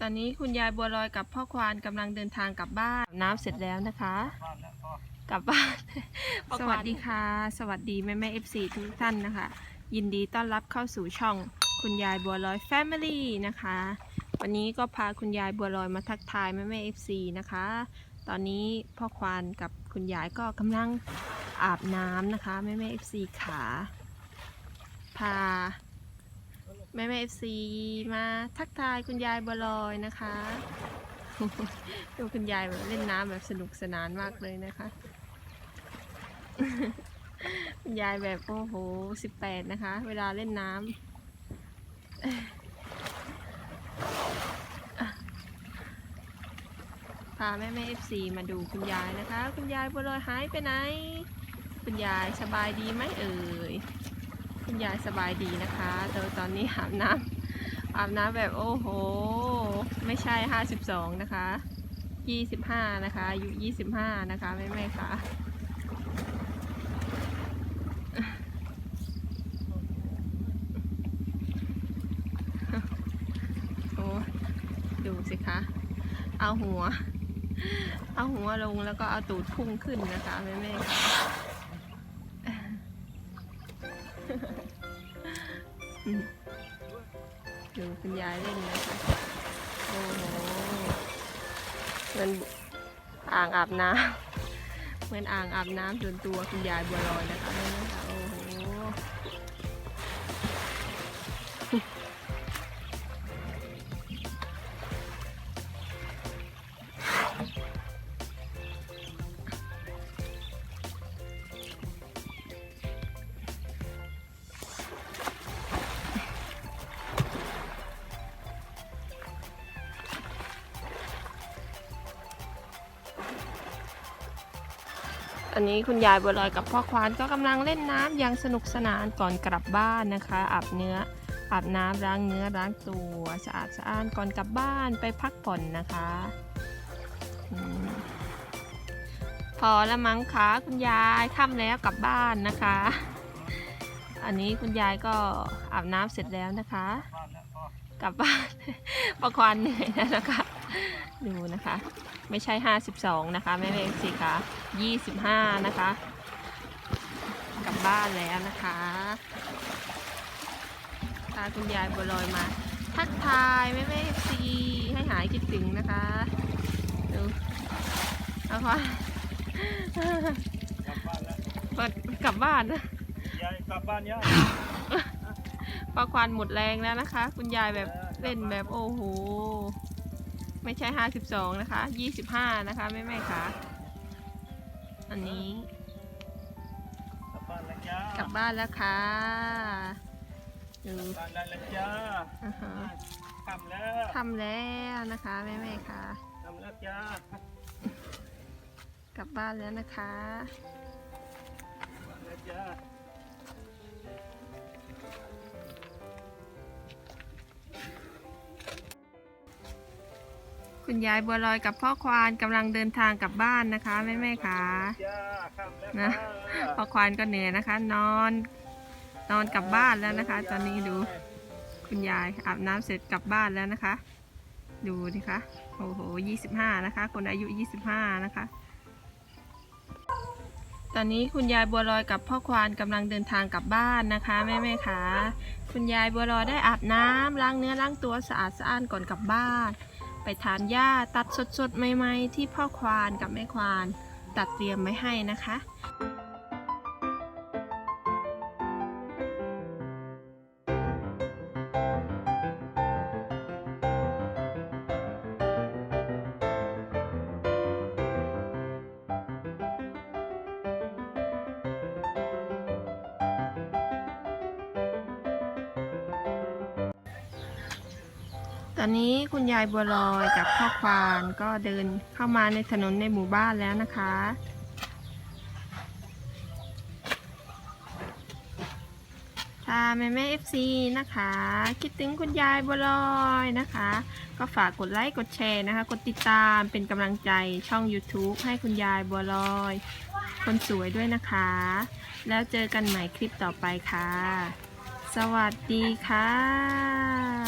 ตอนนี้คุณยายบัวลอยกับพ่อควานกำลังเดินทางกลับบ้านอาบน้ำเสร็จแล้วนะคะ กลับบ้านพ่อควาน สวัสดีค่ะ สวัสดีแม่แม่เอฟซีทุกท่านนะคะ ยินดีต้อนรับเข้าสู่ช่องคุณยายบัวลอย Family นะคะ วันนี้ก็พาคุณยายบัวลอยมาทักทายแม่แม่เอฟซีนะคะ ตอนนี้พ่อควานกับคุณยายก็กำลังอาบน้ำนะคะแม่แม่เอฟซีขาพา แม่แม่เอฟซีมาทักทายคุณยายบัวลอยนะคะดูคุณยายแบบเล่นน้ำแบบสนุกสนานมากเลยนะคะคุณยายแบบโอ้โหสิบแปดนะคะ เวลาเล่นน้ำพาแม่แม่เอฟซีมาดูคุณยายนะคะ คุณยายบัวลอยหายไปไหน คุณยายสบายดีไหมเอ่ย คุณยายสบายดีนะคะแต่ตอนนี้อาบน้ำอาบน้ำแบบโอ้โห ไม่ใช่ห้าสิบสองนะคะยี่สิบห้านะคะอายุยี่สิบห้านะคะแม่แม่ค่ะโอ้ดูสิคะ เอาหัว เอาหัวลงแล้วก็เอาตูดพุ่งขึ้นนะคะแม่แม่ค่ะอืม ดูคุณยายเล่นนะคะ โอ้โหเหมือนอ่างอาบน้ำเหมือนอ่างอาบน้ำส่วนตัวคุณยายบัวลอยนะคะนี่นะคะโอ้โห อันนี้คุณยายบัวลอยกับพ่อควานก็กำลังเล่นน้ำอย่างสนุกสนานก่อนกลับบ้านนะคะ อาบเนื้อ อาบน้ำล้างเนื้อล้างตัวสะอาดสะอ้านก่อนกลับบ้านไปพักผ่อนนะคะอพอแล้วมั้งคะคุณยายค่ำแล้วกลับบ้านนะคะ อันนี้คุณยายก็อาบน้ำเสร็จแล้วนะคะ กลับบ้านประควานเหนื่อยแล้วนะคะ ดูนะคะ ไม่ใช่ 52 นะคะแม่เล็กสิคะ25 นะคะ กลับบ้านแล้วนะคะพาคุณยายบัวลอยมา ทักทายแม่แม่ซีให้หายคิดถึงนะคะดูเอาค่ะกลับบ้านแล้วเปิดกลับบ้านนะยายกลับบ้านยังปลาควานหมดแรงแล้วนะคะ คุณยายแบบเล่นแบบโอ้โห ไม่ใช่52นะคะ25นะคะแม่แม่ค่ะอันนี้กลับบ้านแล้วจ้ากลับบ้านแล้วค่ะดูกลับบ้านแล้วจ้าอ่าฮะทำแล้วทำแล้วนะคะแม่แม่ๆค่ะทำแล้วจ้ากลับบ้านแล้วนะคะ แล้วจ้า คุณยายบัวลอยกับพ่อควานกำลังเดินทางกลับบ้านนะคะแม่แม่ๆค่ะจ้านะพ่อควานก็เหนื่อยนะคะ นอนนอนกลับบ้านแล้วนะคะ ตอนนี้ดูคุณยายอาบน้ำเสร็จกลับบ้านแล้วนะคะ ดูดิคะโอ้โหยี่สิบห้านะคะ คนอายุยี่สิบห้านะคะ ตอนนี้คุณยายบัวลอยกับพ่อควานกำลังเดินทางกลับบ้านนะคะแม่แม่ๆค่ะคุณยายบัวลอยได้อาบน้ำล้างเนื้อล้างตัวสะอาดสะอ้านก่อนกลับบ้าน ไปทานหญ้าตัดสดๆใหม่ๆที่พ่อควานกับแม่ควาน ตัดเตรียมไว้ให้นะคะ ตอนนี้คุณยายบัวลอยกับพ่อควานก็เดินเข้ามาในถนนในหมู่บ้านแล้วนะคะค่ะแม่แม่เอฟซีนะคะ คิดถึงคุณยายบัวลอยนะคะ ก็ฝากกดไลค์กดแชร์นะคะ กดติดตามเป็นกำลังใจช่อง YouTube ให้คุณยายบัวลอย คนสวยด้วยนะคะ แล้วเจอกันใหม่คลิปต่อไปค่ะ สวัสดีค่ะ